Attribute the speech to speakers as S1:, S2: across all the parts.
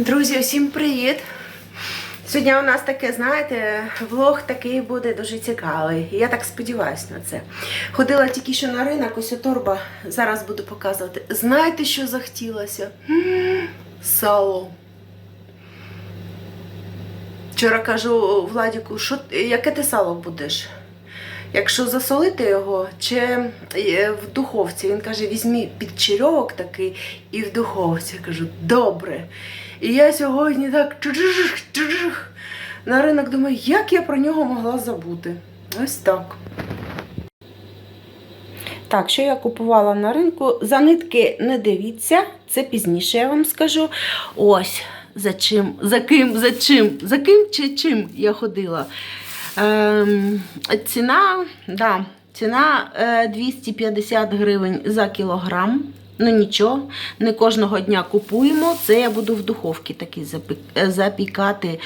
S1: Друзі, всім привіт! Сьогодні у нас таке, знаєте, влог такий буде дуже цікавий. Я так сподіваюся на це. Ходила тільки що на ринок, ось торба. Зараз буду показувати. Знаєте, що захотілося? Сало. Вчора кажу Владіку, що, яке ти сало будеш? Якщо засолити його, чи е, в духовці, він каже, візьмі підчерьовок такий і в духовці. Я кажу, добре. І я сьогодні так чужих, на ринок думаю, як я про нього могла забути. Ось так. Так, що я купувала на ринку? За нитки не дивіться, це пізніше я вам скажу. Ось за чим, за ким, за чим, за ким чи чим я ходила. Ем, ціна, ціна е, 250 гривень за кілограм. Ну нічого, не кожного дня купуємо. Це я буду в духовці такий е, запікати.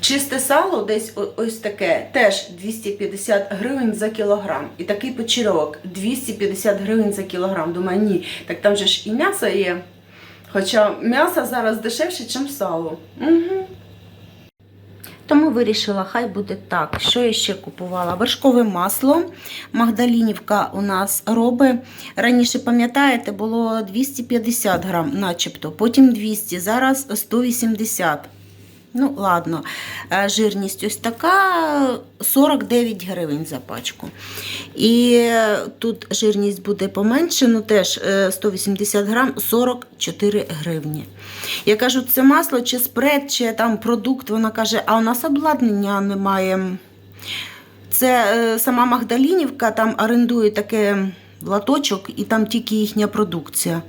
S1: Чисте сало десь ось таке, теж 250 гривень за кілограм. І такий почерьовок 250 гривень за кілограм. Думаю, ні, так там же ж і м'ясо є. Хоча м'ясо зараз дешевше, ніж сало. Угу. Тому вирішила, хай буде так. Що я ще купувала? Вершкове масло. Магдалінівка у нас робить. Раніше, пам'ятаєте, було 250 грам, начебто, потім 200, зараз 180. Ну, ладно, Е, жирність ось така 49 гривень за пачку. І е, тут жирність буде поменше, ну теж е, 180 грам 44 гривні. Я кажу, це масло чи спред, чи там продукт. Вона каже, а у нас обладнання немає. Це е, сама Магдалінівка там орендує таке латочок, і там тільки їхня продукція.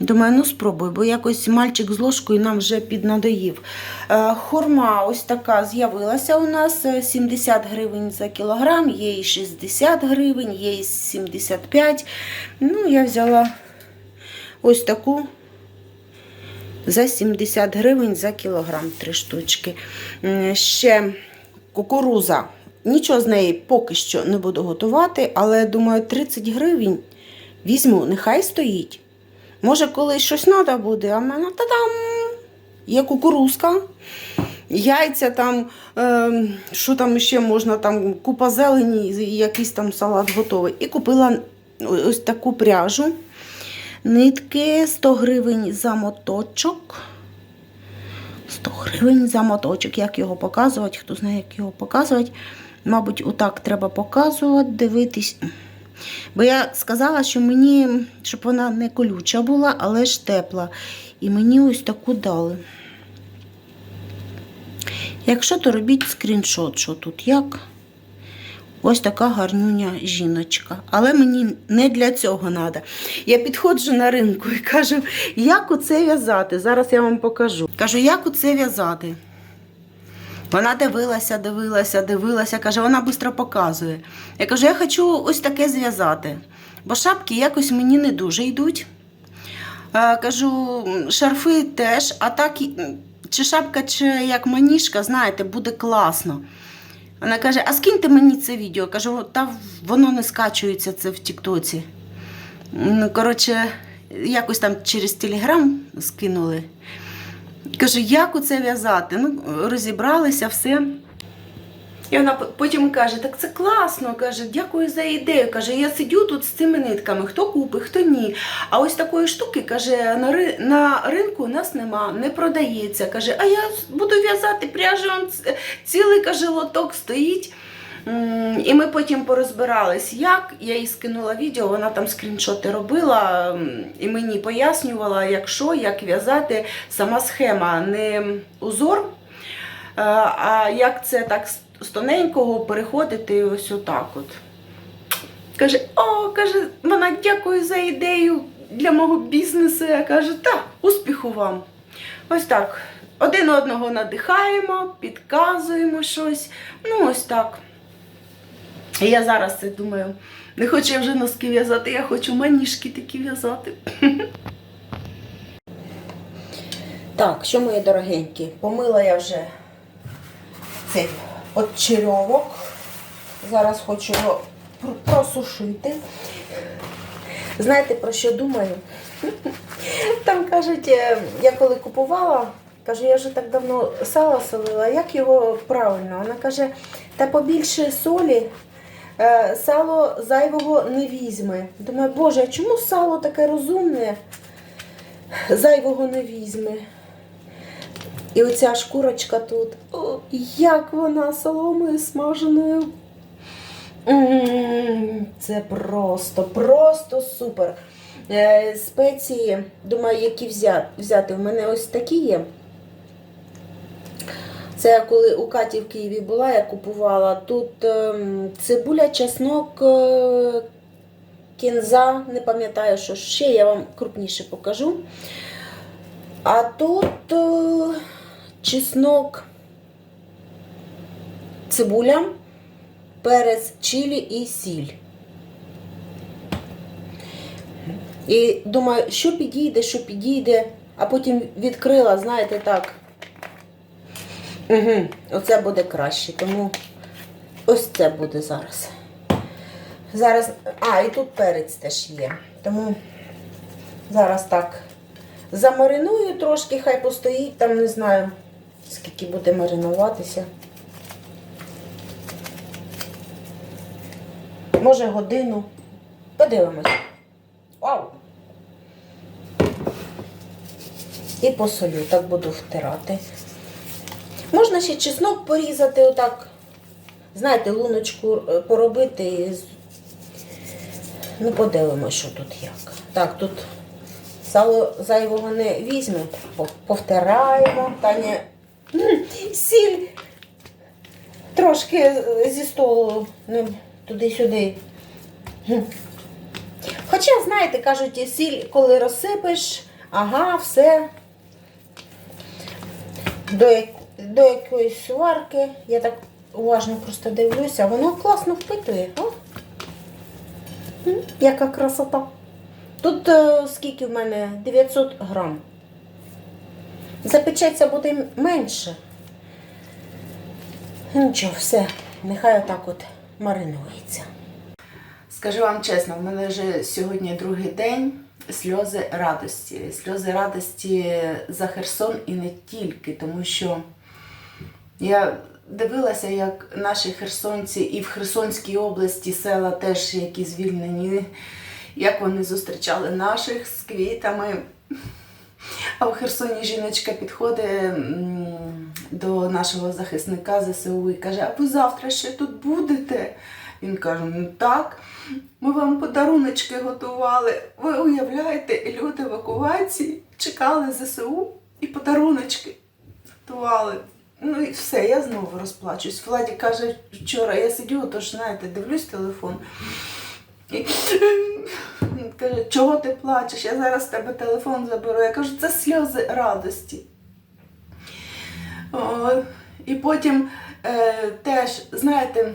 S1: Думаю, ну спробуй, бо якось мальчик з ложкою нам вже піднадоїв. Е, Хурма ось така з'явилася у нас е, 70 гривень за кілограм, є і 60 гривень, є і 75. Ну, я взяла ось таку за 70 гривень за кілограм три штучки. Ще кукуруза. Нічого з неї поки що не буду готувати, але думаю, 30 гривень візьму, нехай стоїть. Може, колись щось треба буде, а в мене та-дам! Є кукурузка, яйця там, е, що там ще можна, там купа зелені, якийсь там салат готовий. І купила ось таку пряжу. Нитки 100 гривень за моточок. 100 гривень за моточок. Як його показувати? Хто знає, як його показувати? Мабуть, отак треба показувати, дивитись. Бо я сказала, що мені, щоб вона не колюча була, але ж тепла. І мені ось таку дали. Якщо, то робіть скріншот, що тут як. Ось така гарнюня жіночка. Але мені не для цього треба. Я підходжу на ринку і кажу, як оце в'язати. Зараз я вам покажу. Кажу, як оце в'язати. Вона дивилася, дивилася, дивилася, каже, вона швидко показує. Я кажу, я хочу ось таке зв'язати. Бо шапки якось мені не дуже йдуть. Кажу, шарфи теж, а так чи шапка, чи як маніжка, знаєте, буде класно. Вона каже: а скиньте мені це відео. Кажу, та воно не скачується це в Тіктоці. Ну, коротше, якось там через Телеграм скинули. Кажу, як оце в'язати? Ну, розібралися, все. І вона потім каже, так це класно. Каже, дякую за ідею. Каже, я сидю тут з цими нитками, хто купить, хто ні. А ось такої штуки, каже, на, ри- на ринку у нас нема, не продається. Каже, а я буду в'язати пряжу, цілий каже, лоток стоїть. І ми потім порозбирались, як. Я їй скинула відео, вона там скріншоти робила і мені пояснювала, як що, як в'язати. Сама схема, не узор, е, а як це так з тоненького переходити ось отак от. Каже, о, каже, вона дякую за ідею для мого бізнесу. Я кажу, так, успіху вам. Ось так. Один одного надихаємо, підказуємо щось. Ну, ось так. І я зараз це думаю, не хочу я вже носки в'язати, я хочу маніжки такі в'язати. Так, що мої дорогенькі, помила я вже цей очерьовок. Зараз хочу його просушити. Знаєте, про що думаю? Там кажуть, е, я коли купувала, кажу, я вже так давно сало солила, як його правильно? Вона каже, та побільше солі, сало зайвого не візьме. Думаю, боже, а чому сало таке розумне, зайвого не візьме? І оця шкурочка тут, о, як вона соломою смаженою. Це просто, просто супер. Е, Спеції, думаю, які взяти. У мене ось такі є. Це я коли у Каті в Києві була, я купувала. Тут ем, цибуля, чеснок, е, кінза, не пам'ятаю, що ще я вам крупніше покажу. А тут е, чеснок, цибуля, перець, чилі і сіль. І думаю, що підійде, що підійде, а потім відкрила, знаєте, так. Угу, оце буде краще, тому ось це буде зараз. Зараз. А, і тут перець теж є. Тому зараз так замариную трошки, хай постоїть, там не знаю, скільки буде маринуватися. Може годину. Подивимось. Вау! І посолю, так буду втирати. Можна ще чеснок порізати, отак, знаєте, луночку е, поробити. і Ну, подивимось, що тут як. Так, тут сало зайвого не візьмемо, Пов- повтираємо. Таня сіль трошки е, зі столу ну, туди-сюди. Хоча, знаєте, кажуть, сіль, коли розсипеш, ага, все. До, як- до якоїсь сварки, я так уважно просто дивлюся, воно класно впитує. О? Яка красота. Тут е, скільки в мене? 900 грам. Запечеться буде менше. Нічого, все, нехай отак от маринується. Скажу вам чесно, в мене вже сьогодні другий день сльози радості. Сльози радості за Херсон і не тільки, тому що я дивилася, як наші херсонці і в Херсонській області села теж які звільнені, як вони зустрічали наших з квітами. А в Херсоні жіночка підходить до нашого захисника ЗСУ і каже: А ви завтра ще тут будете? Він каже: Ну так, ми вам подаруночки готували. Ви уявляєте, люди евакуації чекали ЗСУ і подаруночки готували. Ну і все, я знову розплачусь. Владі каже, вчора я сидю, тож знаєте, дивлюсь телефон. І каже, чого ти плачеш? Я зараз тебе телефон заберу. Я кажу, це сльози радості. О, і потім е, теж, знаєте,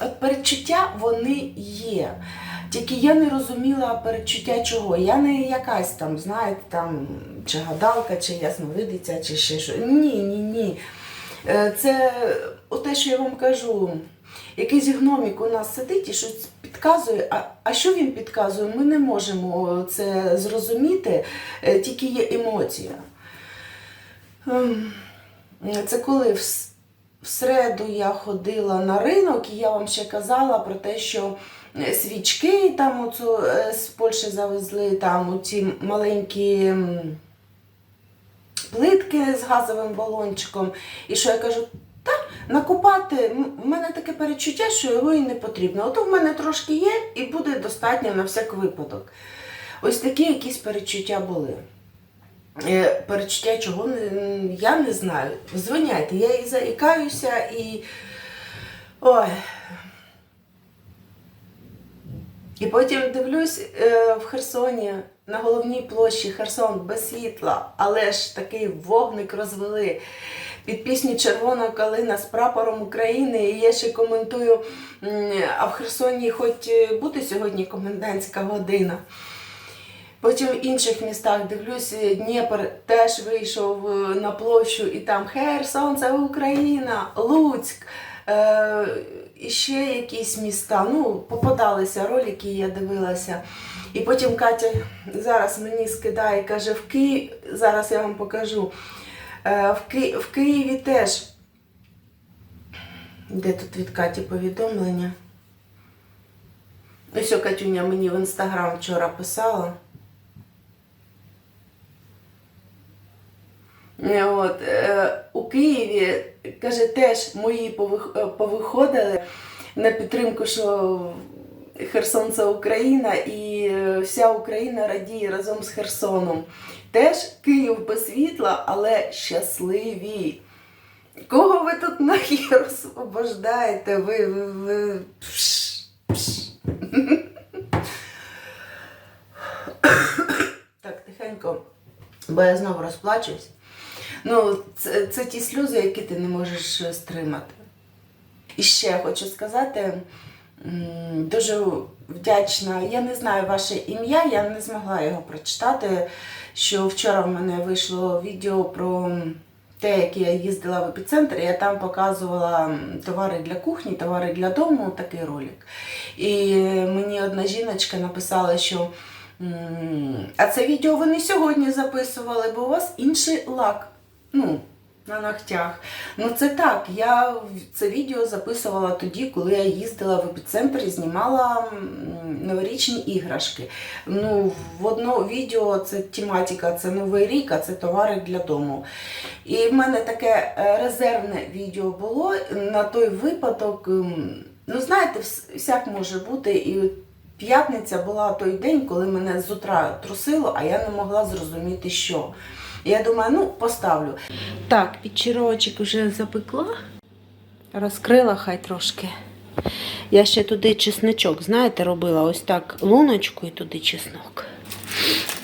S1: от передчуття вони є. Тільки я не розуміла передчуття чого. Я не якась там, знаєте, там, чи гадалка, чи ясновидиця, чи ще що. Ні, ні, ні. Е, Це те, що я вам кажу. Якийсь гномік у нас сидить і щось підказує. А, а що він підказує? Ми не можемо це зрозуміти, е, тільки є емоція. Ем, Це коли в, в середу я ходила на ринок, і я вам ще казала про те, що е, свічки там оцю, з Польщі завезли, там ці маленькі. Плитки з газовим балончиком, і що я кажу, та накопати, в мене таке перечуття, що його і не потрібно. Ото в мене трошки є і буде достатньо на всяк випадок. Ось такі якісь перечуття були. Е, Перечуття чого я не знаю. Звиняйте, я і заїкаюся і. Ой. І потім дивлюсь е, в Херсоні на головній площі Херсон без світла, але ж такий вогник розвели під пісню Червона калина з прапором України. І я ще коментую, а в Херсоні хоч е, буде сьогодні комендантська година. Потім в інших містах дивлюсь, е, Дніпр теж вийшов е, на площу, і там Херсон, це Україна, Луцьк. Е, ще якісь міста. Ну, попадалися ролики, я дивилася. І потім Катя зараз мені скидає, каже, в Києві, зараз я вам покажу. Е, В, Ки... в Києві теж. Де тут від Каті повідомлення? Ось о, Катюня мені в інстаграм вчора писала. Е, От, е, у Києві, каже, теж мої повиходили на підтримку, що Херсон це Україна і е, вся Україна радіє разом з Херсоном. Теж Київ без світла, але щасливі. Кого ви тут нахер освобождаєте? Ви, ви, ви... Пш, пш. Так, тихенько, бо я знову розплачусь. Ну, це, це ті сльози, які ти не можеш е, стримати. І ще хочу сказати, дуже вдячна. Я не знаю ваше ім'я, я не змогла його прочитати. Що вчора в мене вийшло відео про те, як я їздила в епіцентр, я там показувала товари для кухні, товари для дому, такий ролик. І мені одна жіночка написала, що а це відео ви не сьогодні записували, бо у вас інший лак. Ну, на ногтях. Ну це так. Я це відео записувала тоді, коли я їздила в епіцентр і знімала новорічні іграшки. Ну, в одно відео це тематика, це Новий рік, а це товари для дому. І в мене таке е, резервне відео було на той випадок. Ну, знаєте, всяк може бути. І п'ятниця була той день, коли мене з утра трусило, а я не могла зрозуміти, що. Я думаю, ну, поставлю. Так, підчерочок вже запекла, розкрила хай трошки. Я ще туди чесничок, знаєте, робила ось так луночку і туди чеснок.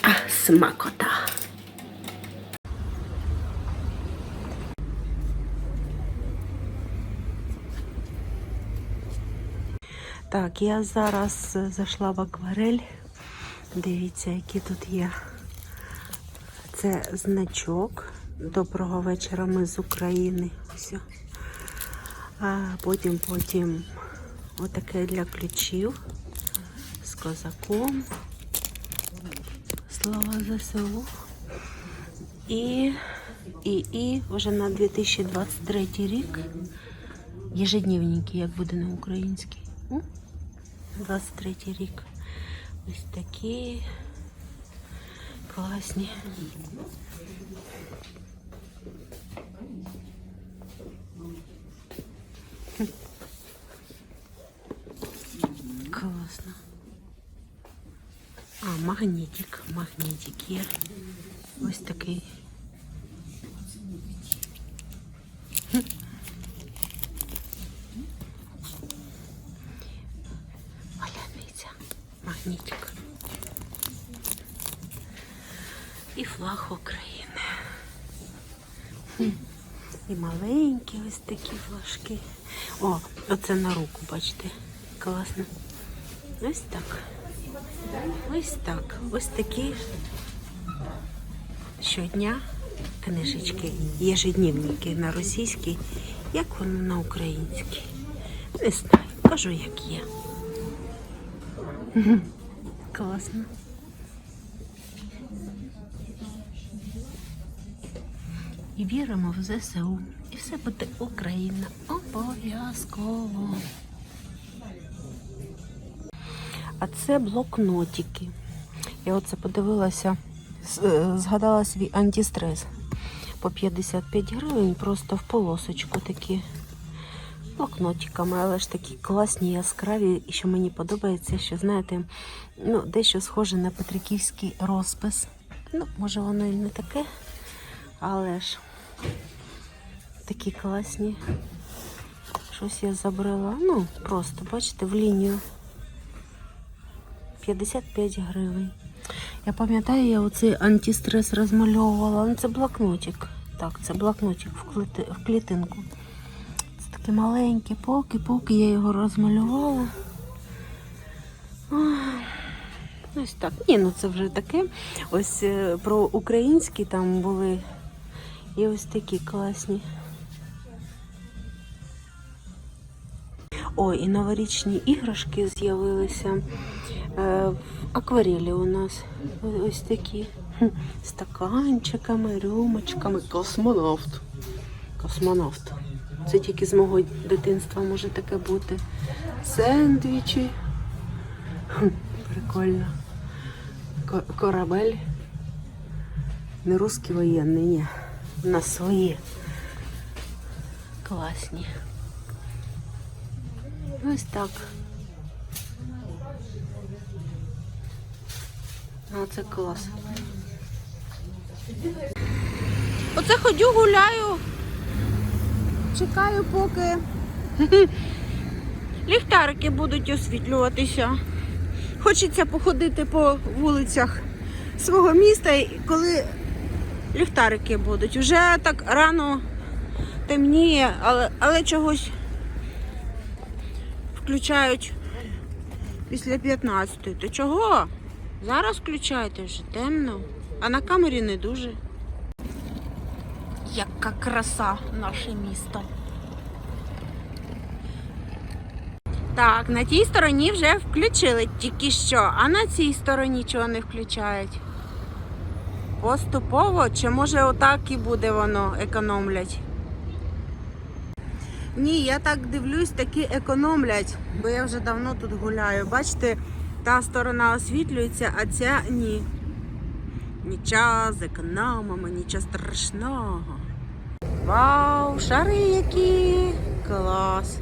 S1: А, смакота. Так, я зараз зайшла в акварель. Дивіться, які тут є. Це значок. Доброго вечора ми з України. Ось. А потім, потім отаке для ключів з козаком. Слава ЗСУ. І, і, і вже на 2023 рік ежедневники, як буде на українській. 23 рік. Ось такі класні. Хм. Класно. А, магнітик, магнітик є. Ось такий. Маленькі ось такі флажки. О, оце на руку, бачите. Класно. Ось так. Ось так. Ось такі щодня книжечки, ежедневники на російській, як вони на українській. Не знаю, кажу, як є. Класно. І віримо в ЗСУ. І все буде Україна. Обов'язково. А це блокнотики. Я оце подивилася, е, згадала свій антистрес по 55 гривень, просто в полосочку такі блокнотиками, але ж такі класні, яскраві. І що мені подобається, що знаєте, ну, дещо схоже на Петриківський розпис. Ну, може, воно і не таке, але ж такі класні. Щось я забрала. Ну, просто, бачите, в лінію. 55 гривень. Я пам'ятаю, я оцей антистрес розмальовувала. Ну, це блокнотик. Так, це блокнотик в, клітинку. Це такі маленькі поки, поки я його розмалювала. Ось так. Ні, ну це вже таке. Ось е, про українські там були. І ось такі класні. Ой, і новорічні іграшки з'явилися. Е, в акварелі у нас ось такі. Стаканчиками, рюмочками. Космонавт. Космонавт. Це тільки з мого дитинства може таке бути. Сендвічі. Прикольно. Корабель. Не русський воєнний, ні. У нас свої. Класні. Ось так. А це клас. Оце ходю, гуляю. Чекаю, поки ліхтарики будуть освітлюватися. Хочеться походити по вулицях свого міста, коли ліхтарики будуть. Вже так рано темніє, але, але чогось включають після 15. То чого? Зараз включайте вже темно, а на камері не дуже. Яка краса наше місто. Так, на тій стороні вже включили тільки що, а на цій стороні чого не включають. Поступово, чи може отак і буде воно економлять? Ні, я так дивлюсь, таки економлять, бо я вже давно тут гуляю. Бачите, та сторона освітлюється, а ця ні. Нічого, економами, нічого страшного. Вау, шари які! Клас!